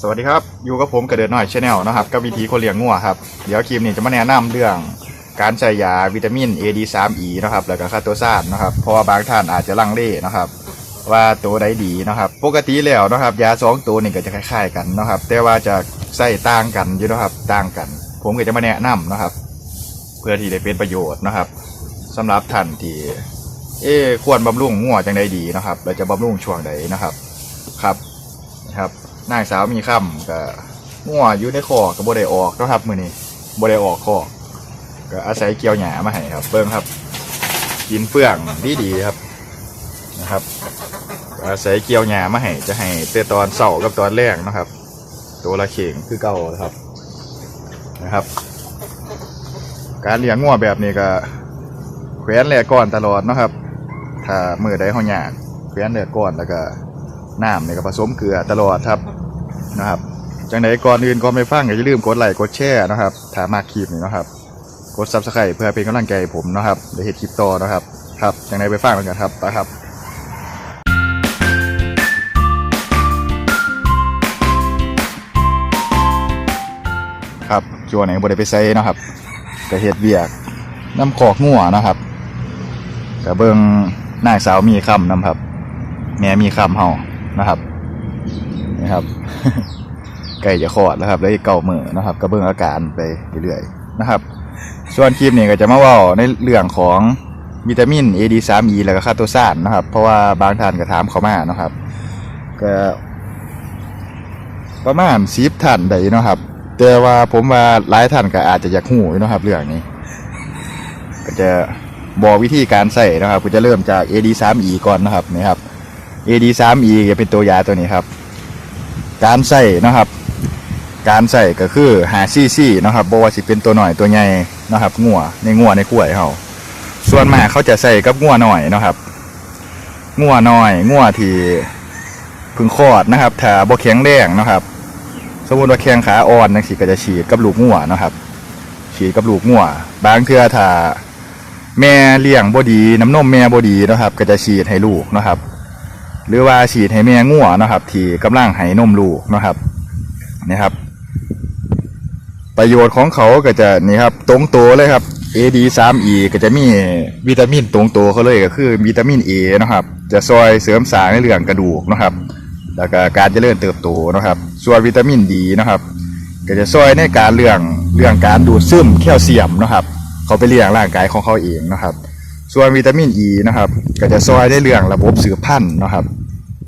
สวัสดีครับ อยู่กับผมกระเดินหน่อยชาแนลนะครับกับวิธีคนเลี้ยงงัวครับเดี๋ยวคลิปนี้จะมาแนะนำเรื่องการใช้ยาวิตามิน AD3E นะครับแล้วก็คาโตซานนะครับเพราะว่าบางท่านอาจจะลังเลนะครับ ว่าตัวใดดีนะครับ ปกติแล้วนะครับ ยาสองตัวนี่ก็จะคล้ายๆกันนะครับ แต่ว่าจะใส่ต่างกันอยู่นะครับต่างกัน ผมก็จะมาแนะนำนะครับ เพื่อที่ได้เป็นประโยชน์นะครับสำหรับท่านที่เอควรบำรุงงัวจังใดดีนะครับเราจะบำรุงช่วงใดนะครับครับ นายสาวมีค่ำก็งัวอยู่ในคอกก็บ่ได้ออกนะครับมือนี้บ่ได้ออกคอกก็อาศัยเกี่ยวหญ้ามาให้ครับเบิ่งครับ กินเฟื่องดีดีครับนะครับ อาศัยเกี่ยวหญ้ามาให้จะให้แต่ตอนเช้ากับตอนแรกนะครับ ตัวละเข่งคือเก่านะครับนะครับ การเลี้ยงงัวแบบนี้ก็แขวนแหลกก่อนตลอดนะครับ ถ้ามือใดเขาอยาแขวนแหลกก่อนแล้วก็ น้ำเนี่ยก็ผสมเกลือตลอดครับนะครับจังใดก่อนอื่นก่อนไปฟังอย่าลืมกดไลค์กดแชร์นะครับถามากคลิปนี้นะครับกดซับสไครต์เพื่อเป็นกำลังใจผมนะครับเดี๋ยวเห็นคลิปต่อนะครับครับจังใดไปฟังกันครับไปครับครับจัวไหนบ่ได้ไปใส่นะครับก็เฮ็ดเวียกน้ำขอกงัวนะครับก็เบิ่งนาสาวมีคำนํครับ แม่มีคำเฮา นะครับนี่ครับใกล้จะคลอดแล้วครับ แล้วเก่ามือนะครับก็เบิ่งอาการไปเรื่อยๆนะครับ ส่วนคลิปนี้ก็จะมาว่าในเรื่องของวิตามิน AD3E แล้วก็คาโตซานนะครับ เพราะว่าบางท่านก็ถามเขามานะครับ ก็ประมาณสิบท่านใดนะครับ แต่ว่าผมว่าหลายท่านก็อาจจะอยากหูนะครับ เรื่องนี้ ก็จะบอกวิธีการใส่นะครับก็จะเริ่มจาก AD3E ก่อนนะครับนี่ครับ AD3E จะเป็นตัวยาตัวนี้ครับ การใส่นะครับ การใส่ก็คือหาซี่ซี่นะครับบว่าสิเป็นตัวหน่อยตัวใหญ่นะครับงัวในงัวในกล้วยเขาส่วนมากเขาจะใส่กับงัวหน่อยนะครับงัวน้อยงัวที่พึ่งคลอดนะครับถ้าบ่แข็งแรงนะครับ สมมติว่าแข้งขาอ่อนจังซี่ก็จะฉีดกับลูกงัวนะครับ ฉีดกับลูกงัวบางเทื่อถ้าแม่เลี้ยงบ่ดีน้ำนมแม่บ่ดีนะครับ ก็จะฉีดให้ลูกนะครับ หรือว่าฉีดให้แม่งัวนะครับ ที่กำลังให้นมลูกนะครับนะครับ ประโยชน์ของเขาก็จะนี่ครับตรงตัวเลยครับ AD3E ก็จะมีวิตามินตรงตัวเขาเลยก็คือวิตามิน A นะครับ จะซอยเสริมสร้างในเรื่องกระดูกนะครับ แล้วก็การเจริญเติบโตนะครับ ส่วนวิตามินดีนะครับ ก็จะช่วยในการเรื่องเรื่องการดูดซึมแคลเซียมนะครับ เขาไปเลี้ยงร่างกายของเขาเองนะครับ ส่วนวิตามิน E นะครับ ก็จะช่วยในเรื่องระบบสืบพันธุ์นะครับ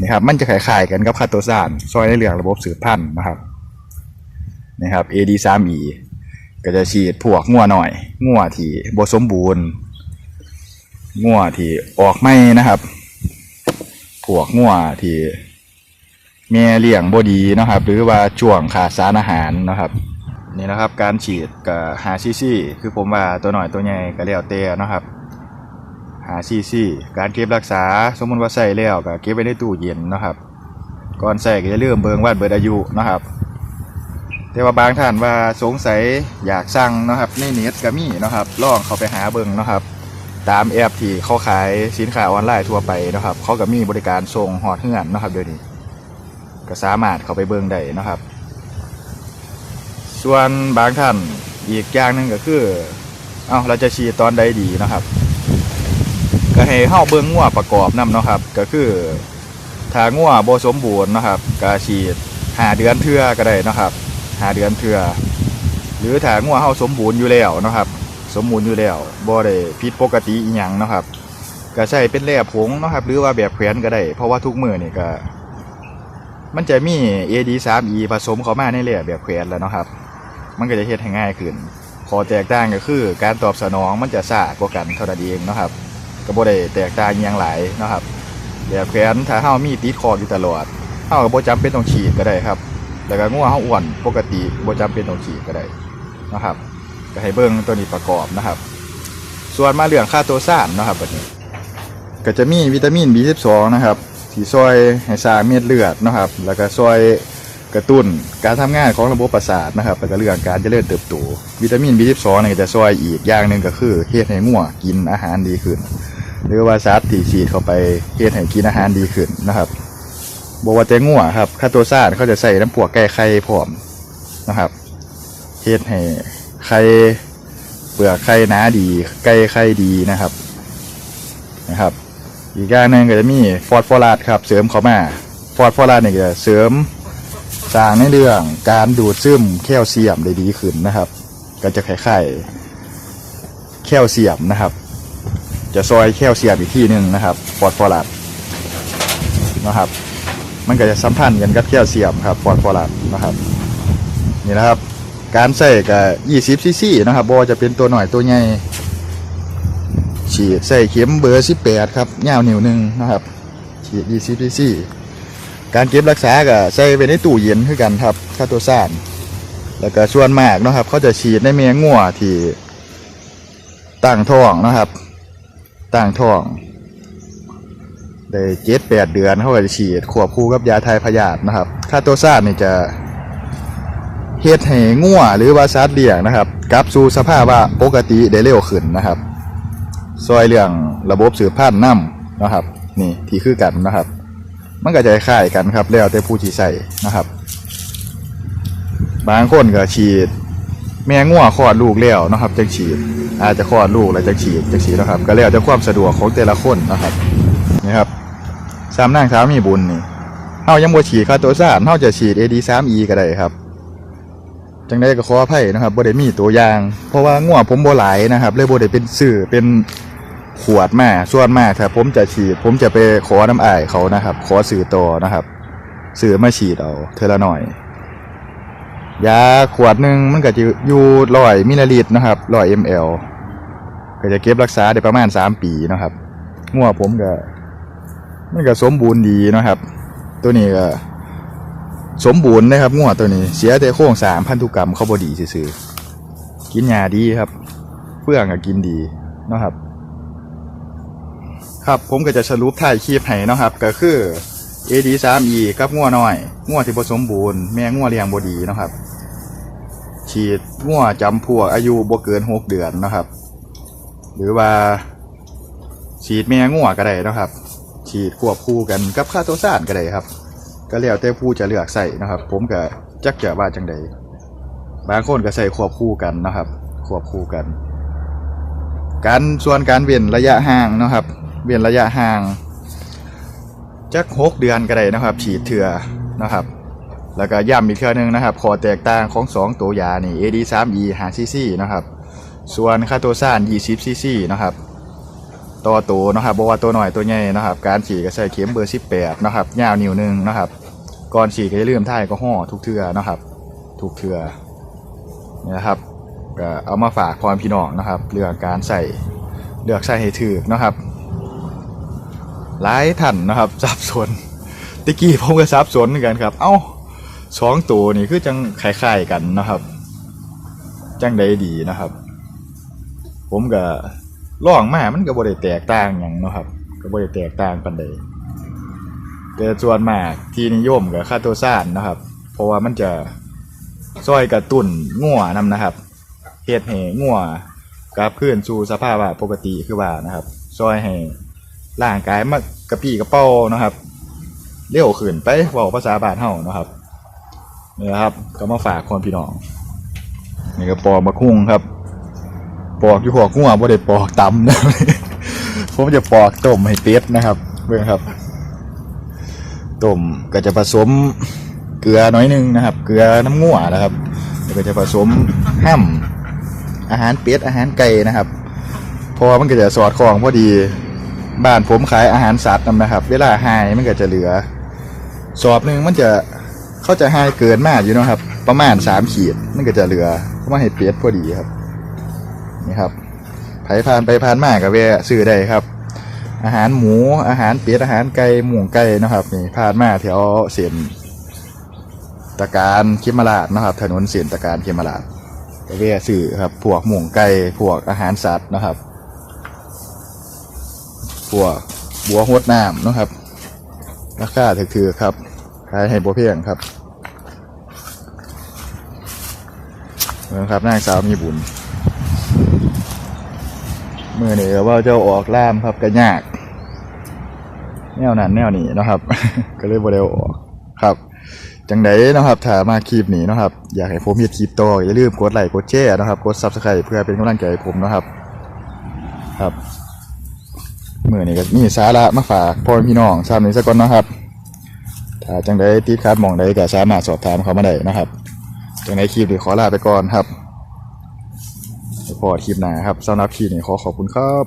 นี่ครับ มันจะคล้ายๆกันกับคาโตซานช่วยในเรื่องระบบสืบพันธุ์นะครับนะครับ AD3E ก็จะฉีดพวกงัวหน่อยงัวที่บสมบูรณ์งัวที่ออกไม่นะครับ พวกงัวที่แม่เลี้ยงบดีนะครับ หรือว่าช่วงขาดสารอาหารนะครับ นี่นะครับ การฉีดกับหาซีซีคือผมว่าตัวหน่อยตัวใหญ่ก็แล้วแต่นะครับ หาซีซีการเก็บรักษาสมมติว่าใส่แล้วก็เก็บไว้ในตู้เย็นนะครับ ก่อนใส่ก็จะเริ่มเบิงวันเบิดอายุนะครับ แต่ว่าบางท่านว่าสงสัยอยากสั่งนะครับในเน็ตก็มีนะครับลองเข้าไปหาเบิงนะครับ ตามแอปที่เขาขายสินค้าออนไลน์ทั่วไปนะครับ เขาก็มีบริการส่งหอดเฮือนนะครับเดี๋ยวนี้ก็สามารถเข้าไปเบิงได้นะครับ ส่วนบางท่านอีกอย่างหนึ่งก็คือ เอาเราจะฉีดตอนใดดีนะครับ ให้เข้าเบิ่งงัวประกอบนํเนาะครับ ก็คือถ้างัวบ่สมบูรณ์นะครับก็ฉีดหาเดือนเทื่อก็ได้นะครับหาเดือนเทื่อหรือถ้างัวเฮาสมบูรณ์อยู่แล้วนะครับ สมบูรณ์อยู่แล้วบ่ได้ผิดปกติอีหยังนะครับก็ใช้เป็นแร่ผงนะครับ หรือว่าแบบแขวนก็ได้ เพราะว่าทุกมือนี่ก็มันจะมี AD3E ผสมเข้ามาในเรือแบบแขวนแล้วนะครับ มันก็จะเฮ็ดให้ง่ายขึ้นขอแตกต่างก็คือ การตอบสนองมันจะช้ากว่ากันเท่านั้นเองนะครับ ก็บ่ได้แตกต่างอหยังหลายนะครับแบบแขนถ้าเฮามีติดคออยู่ตลอดเฮาก็บ่จำเป็นต้องฉีดก็ได้ครับ แล้วก็งัวเฮาอ้วนปกติบ่จำเป็นต้องฉีดก็ได้นะครับ ก็ให้เบิ่งตัวนี้ประกอบนะครับ ส่วนมาเรื่องค่าตัวซ่านนะครับบัดนี้ ก็จะมีวิตามิน B12 นะครับที่ช่วยให้สร้างเม็ดเลือดนะครับ แล้วก็ช่วยกระตุ้นการทำงานของระบบประสาทนะครับแล้วก็เรื่องการเจริญเติบโตวิตามิน B12 เนี่ยจะช่วยอีกอย่างหนึ่งก็คือเฮ็ดให้งัวกินอาหารดีขึ้น หรือว่าสัตว์ที่ฉีดเข้าไปเฮ็ดให้กินอาหารดีขึ้นนะครับบอกว่าแต่งัวครับคาโตซานเขาจะใส่น้ำปวกไก่ไข่พร้อมนะครับเฮ็ดให้ไข่เปลือกไข่หนาดีไก่ไข่ดีนะครับนะครับ อีกอย่างหนึ่งก็จะมีฟอสฟอรัสครับ เสริมเข้ามาฟอสฟอรัสเนี่ยก็จะเสริมสร้างในเรื่องการดูดซึมแคลเซียมได้ดีขึ้นนะครับ ก็จะคล้ายๆแคลเซียมนะครับ จะซอยแคลเซียมอีกที่หนึ่งนะครับฟอสฟอรัสนะครับ มันก็จะสัมพันธ์กันกับแคลเซียมครับฟอสฟอรัสนะครับนี่นะครับ การใส่กับ20ซีซีนะครับบ่ว่าจะเป็นตัวหน่อยตัวใหญ่ฉีดใส่เข็มเบอร์18ครับยาวนิ้วหนึ่งนะครับฉีด20ซีซีการเก็บรักษาก็ใส่ไปในตู้เย็นคือกันครับคาโตซานแล้วก็ส่วนมากนะครับ เขาจะฉีดในเมียงัวที่ตั้งท้องนะครับ ตั้งท้องได้เจ็ดแปดเดือนเขาก็จะฉีดควบคู่กับยาไทยพยาธินะครับคาโตซานนี่จะเฮ็ดให้งัวหรือว่าสัตว์เลี้ยงนะครับกลับสู่สภาพว่าปกติได้เร็วขึ้นนะครับ ซอยเรื่องระบบสืบพันธุ์น้ำนะครับ นี่ที่คือกันนะครับ มันก็จะคล้ายกันครับแล้วแต่ผู้ที่ใส่นะครับ บางคนก็ฉีด แม่งัวคลอดลูกแล้วนะครับจังฉีดอาจจะคลอดลูกแล้วจังฉีดจังฉีดนะครับ ก็แล้วแต่ความสะดวกของแต่ละคนนะครับนี่ครับสามนางสามมีบุญนี่เฮายังบ่ฉีดคาโตซานเฮาจะฉีด AD3E ก็ได้ครับจังได้ก็ขออภัยนะครับบ่ได้มีตัวอย่าง เพราะว่างัวผมบ่หลายนะครับเลยบ่ได้เป็นสื่อเป็นขวดมาส่วนมากถ้าผมจะฉีด ผมจะไปขอน้ำอายเขานะครับ ขอสื่อต่อนะครับ สื่อมาฉีดเอาเทอละหน่อย ยาขวดหนึ่งมันก็จะอยู่ร้อยมิลลิลิตรนะครับร้อยมลก็จะเก็บรักษาได้ประมาณสามปีนะครับงัวผมก็มันก็สมบูรณ์ดีนะครับ ตัวนี้ก็สมบูรณ์นะครับงัวตัวนี้ เสียแต่โครงสางพันธุกรรมเขาบดีซื่อๆกินยาดีครับเพื่องก็กินดีนะครับ ครับผมก็จะสรุปถ่ายคลิปให้นะครับ ก็คือ AD3E กับงัวน้อยงัวที่ผสมบูรณ์แม่งัวเลี้ยงบดีนะครับ ฉีดงัวจำพวกอายุบ่เกินหกเดือนนะครับ หรือว่า ฉีดแม่งัวก็ได้นะครับ ฉีดควบคู่กันกับคาโตซานก็ได้ครับ ก็แล้วแต่ผู้จะเลือกใส่นะครับ ผมก็จักจะว่าจังใดบางคนก็ใส่ควบคู่กันนะครับ ควบคู่กันการส่วนการเว้นระยะห่างนะครับ เว้นระยะห่างจักหกเดือนก็ได้นะครับ ฉีดเถื่อนะครับ แล้วก็ย้ำอีกเทื่อหนึงนะครับขอแตกต่างของ 2 ตัวยานี่ AD3E 5 cc นะครับส่วนคาโตซาน20 cc นะครับต่อตัวนะครับบอกว่าตัวหน่อยตัวใหญ่นะครับ การฉีดก็ใส่เข็มเบอร์ 18นะครับยาวนิ้วหนึงนะครับ ก่อนฉีดก็อย่าลืมท่ายก็ห่อทุกเทื่อนะครับ ทุกเทื่อนี่นะครับก็เอามาฝากพรพี่น้องนะครับ เรื่องการใส่เลือกใส่ให้ถูกนะครับหลายท่านนะครับสับสนตะกี้ผมก็สับสนเหมือนกันครับ เอ้า สองตัวนี่คือจังคล้ายๆกันนะครับ จังใดดีนะครับ ผมก็ลองมามันก็บ่ได้แตกต่างหยังนะครับ ก็บ่ได้แตกต่างปานใดแต่ส่วนมากที่นิยมกับคาโตซานนะครับ เพราะว่ามันจะซอยกระตุ้นงัวนํนะครับเฮ็ดให้งัวกลับคืนสู่สภาพปกติคือว่านะครับ ซอยให้ร่างกายมากระปี้กระเป๋านะครับเร็วขึ้นไปว่าภาษาบาทเฮานะครับ นะครับก็มาฝากคนพี่น้องนี่ก็ปอกมะคุ้งครับ ปอกอยู่หัวกุ้งอะบ่ได้ปอกตำนะผมจะปอกต้มให้เป็ดนะครับเบิ่งครับต้มก็จะผสมเกลือน้อยหนึงนะครับ เกลือน้ำงัวนะครับแล้วก็จะผสมห้ำอาหารเป็ดอาหารไก่นะครับพราะว่ามันก็จะสอดคล้องพอดีบ้านผมขายอาหารสัตว์นำนะครับ เวลาหายมันก็จะเหลือ สอบหนึ่งมันจะ เขาจะใหายเกินมากอยู่นะครับ ประมาณสามขีดมันก็จะเหลือเพราะว่าเห็ดเป็ดพอดีครับ นี่ครับไผผ่านไปผ่านมากกับแวซื้อได้ครับ อาหารหมูอาหารเป็ดอาหารไก่หมูไก่นะครับนี่ผ่านมาแถวเส้นตะการเขมราดนะครับ ถนนเส้นตะการเขมราดก็แวซื้อครับพวกหมูไก่พวกอาหารสัตว์นะครับพวกบัวหดน้ำนะครับราคาถือๆครับ ขายให้บัวเพียงครับเมือครับนางสาวมีบุญเมื่อนี้ว่าเจ้าออกล่ามครับกันยาก แนวนั้นแนวนี้นะครับ ก็เลยบ่ได้เอาออกครับจังไดนะครับถ้ามาคลิปนี้นะครับ อยากให้ผมเฮ็ดคลิปต่ออย่าลืมกดไลค์กดแชร์นะครับ กด Subscribe เพื่อเป็นกำลังใจให้ผมนะครับ ครับมื้อนี้ก็มีสาระมาฝากพ่อพี่น้องซ้ำนี้ซะก่อนนะครับ จังไดติดขัดมองใดก็สามารถสอบถามเขามาได้นะครับ จังไดคลิปนี้ขอลาไปก่อนครับพอคลิปหน้าครับสำหรับคลิปนี้ขอขอบคุณครับ